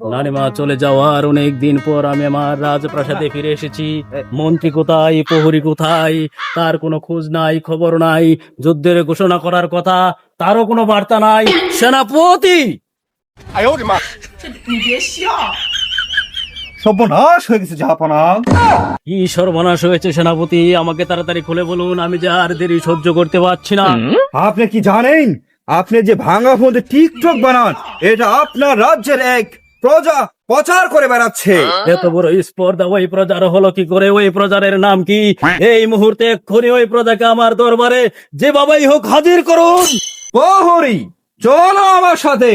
রানীমা চলে যাওয়ার অনেক দিন পর আমি আমার রাজপ্রাসাদে ফিরে এসেছি। মন্ত্রী কোথায় প্রহরী কোথায় তার কোনো খোঁজ নাই খবর নাই। যুদ্ধের ঘোষণা করার কথা তারও কোনো বার্তা নাই। সেনাপতি! সর্বনাশ হয়ে গেছে জাহাপনা কি সর্বনাশ হয়েছে সেনাপতি? আমাকে তাড়াতাড়ি খুলে বলুন আমি যে আর দেরি সহ্য করতে পারছি না। আপনি কি জানেন? আপনি যে ভাঙা ফোনে টিকটক বানান এটা আপনার রাজ্যের এক প্রজা প্রচার করে বেড়াচ্ছে। এত বড় স্পর্ধা ওই প্রজার হলো কি করে? ওই প্রজারের নাম কি? এই মুহূর্তে এক্ষুনি ওই প্রজাকে আমার দরবারে যে বাবাই হোক হাজির করুন। প্রহরী চলো আমার সাথে।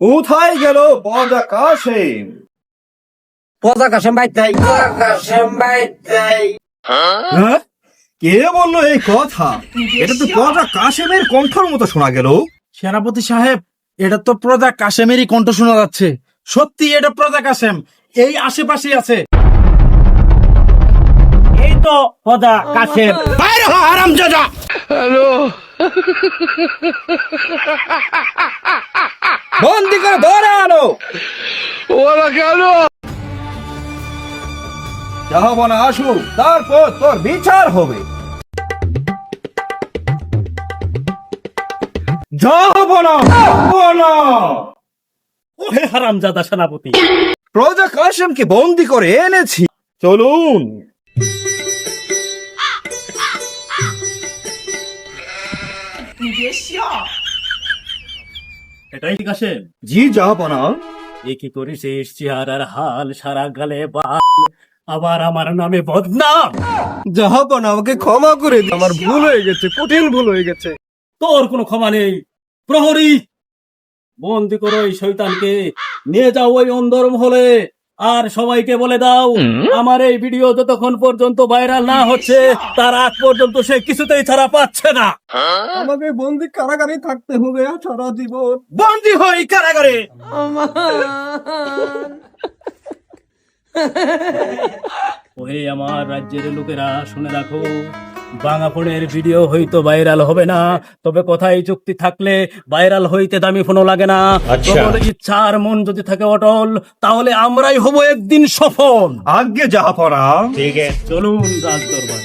কোথায় গেল বজা কাশেম? পজা কাশেম ভাই তাই পজা কাশেম ভাই তাই হ্যাঁ? কে বলল এই কথা? এটা তো বজা কাশেমের কণ্ঠর মতো শোনা গেল। সেনাপতি সাহেব এটা তো প্রজা কাশেমেরই কণ্ঠ শোনা যাচ্ছে। সত্যি এটা প্রজা কাশেম এই আশেপাশে আছে। এই তো প্রজা কাশেম। বন্দি করে ধরে আনো। যাহবনা আসুক তারপর তোর বিচার হবে। যাহবনা যাহবনা। ওহে হারামজাদা সেনাপতি প্রজা কাশেমকে বন্দি করে এনেছি। চলুন। এটাই কাশেম জি এ কি করেছিস চেহারার হাল সারা গালে বাল। আবার আমার নামে বদনাম। যাহবনা আমাকে ক্ষমা করে দিন আমার ভুল হয়ে গেছে কঠিন ভুল হয়ে গেছে। তোর কোনো ক্ষমা নেই। প্রহরী বন্দি করো এই শৈতানকে নিয়ে যাও ওই অন্দর মহলে। আর সবাইকে বলে দাও আমার এই ভিডিও যতক্ষণ পর্যন্ত ভাইরাল না হচ্ছে তার আগ পর্যন্ত সে কিছুতেই ছাড়া পাচ্ছে না। আমাকে বন্দি কারাগারে থাকতে হবে সারা জীবন। বন্দি হই কারাগারে! ওহে আমার রাজ্যের লোকেরা শুনে রাখো। বাঙাফোনের ভিডিও হয়তো ভাইরাল হবে না। তবে কথাই চুক্তি থাকলে ভাইরাল হইতে দামি ফোনও লাগে না। ইচ্ছার ইচ্ছা আর মন যদি থাকে অটল তাহলে আমরাই হব একদিন সফল। আজ্ঞে আছে। চলুন রাজ দরবার